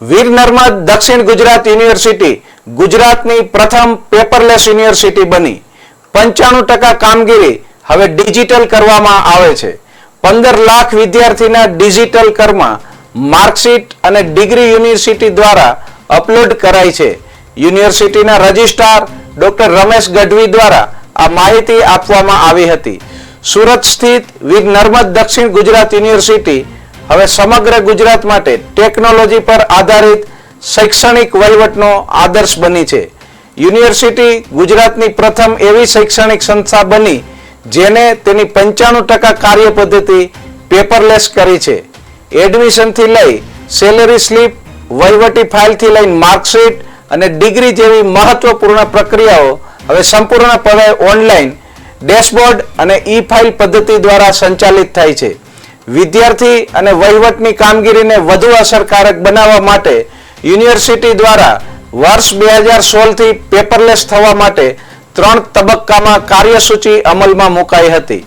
વીર નર્મદ દક્ષિણ ગુજરાત યુનિવર્સિટી ગુજરાતની પ્રથમ પેપરલેસ યુનિવર્સિટી બની. પંચાણું ટકા કામગીરી હવે ડિજિટલ કરવામાં આવે છે. પંદર લાખ વિદ્યાર્થીના ડિજિટલ કરમાં માર્કશીટ અને ડિગ્રી યુનિવર્સિટી દ્વારા અપલોડ કરાઈ છે. યુનિવર્સિટીના રજિસ્ટ્રાર ડોક્ટર રમેશ ગઢવી દ્વારા આ માહિતી આપવામાં આવી હતી. સુરત સ્થિત વીર નર્મદ દક્ષિણ ગુજરાત યુનિવર્સિટી હવે સમગ્ર ગુજરાત માટે ટેકનોલોજી પર આધારિત શૈક્ષણિક વહીવટનો આદર્શ બની છે. યુનિવર્સિટી ગુજરાતની પ્રથમ એવી શૈક્ષણિક સંસ્થા બની જેને તેની પંચાણું ટકા કાર્ય પદ્ધતિ પેપરલેસ કરી છે. એડમિશનથી લઈ સેલેરી સ્લીપ વહીવટી ફાઇલથી લઈને માર્કશીટ અને ડિગ્રી જેવી મહત્વપૂર્ણ પ્રક્રિયાઓ હવે સંપૂર્ણપણે ઓનલાઈન ડેશબોર્ડ અને ઈ ફાઇલ પદ્ધતિ દ્વારા સંચાલિત થાય છે. વિદ્યાર્થી અને વહીવટની કામગીરીને વધુ અસરકારક બનાવવા માટે યુનિવર્સિટી દ્વારા વર્ષ બે હજાર સોળથી પેપરલેસ થવા માટે ત્રણ તબક્કામાં કાર્યસૂચિ અમલમાં મુકાઈ હતી.